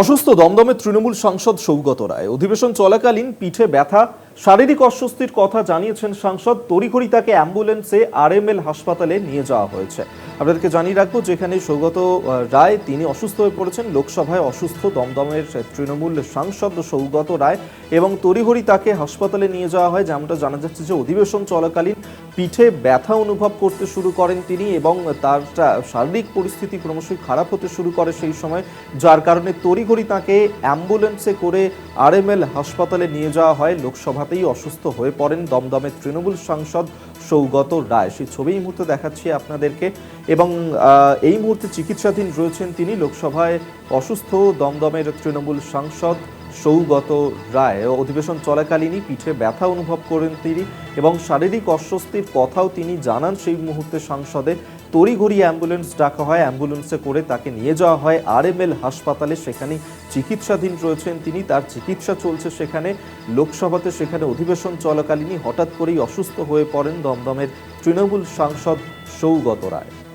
অসুস্থ দমদমে তৃণমূল সাংসদ সৌগত রায়। অধিবেশন চলাকালীন পিঠে ব্যথা, শারীরিক অস্বস্তির কথা জানিয়েছেন সাংসদ। তড়িঘড়ি তাকে অ্যাম্বুলেন্সে আরএমএল হাসপাতালে নিয়ে যাওয়া হয়েছে। আপনাদেরকে জানিয়ে রাখব, যেখানে সৌগত রায়, তিনি অসুস্থ হয়ে পড়েছেন। লোকসভায় অসুস্থ দমদমের তৃণমূল সাংসদ সৌগত রায় এবং তড়িঘড়ি তাকে হাসপাতালে নিয়ে যাওয়া হয়। যেমনটা জানা যাচ্ছে যে, অধিবেশন চলাকালীন পিঠে ব্যথা অনুভব করতে শুরু করেন তিনি এবং তার শারীরিক পরিস্থিতি ক্রমশই খারাপ হতে শুরু করে সেই সময়, যার কারণে তড়িঘড়ি তাকে অ্যাম্বুলেন্সে করে আরএমএল হাসপাতালে নিয়ে যাওয়া হয়। লোকসভাতেই অসুস্থ হয়ে পড়েন দমদমের তৃণমূল সাংসদ সৌগত রায়। সেই ছবি এই মুহূর্তে দেখাচ্ছি আপনাদেরকে এবং এই মুহূর্তে চিকিৎসাধীন রয়েছেন তিনি। লোকসভায় অসুস্থ দমদমের তৃণমূল সাংসদ সৌগত রায় অধিবেশন চলাকালীনই পিঠে ব্যথা অনুভব করেন তিনি এবং শারীরিক অস্বস্তির কথাও তিনি জানান। সেই মুহূর্তে সংসদে তড়িঘড়ি অ্যাম্বুলেন্স ডাকা হয়। অ্যাম্বুলেন্সে করে তাকে নিয়ে যাওয়া হয়। আরএমএল হাসপাতালে সেখানে চিকিৎসাধীন রয়েছেন তিনি। তার চিকিৎসা চলছে সেখানে। লোকসভাতে সেখানে অধিবেশন চলাকালীনই হঠাৎ করেই অসুস্থ হয়ে পড়েন দমদমের তৃণমূল সাংসদ সৌগত রায়।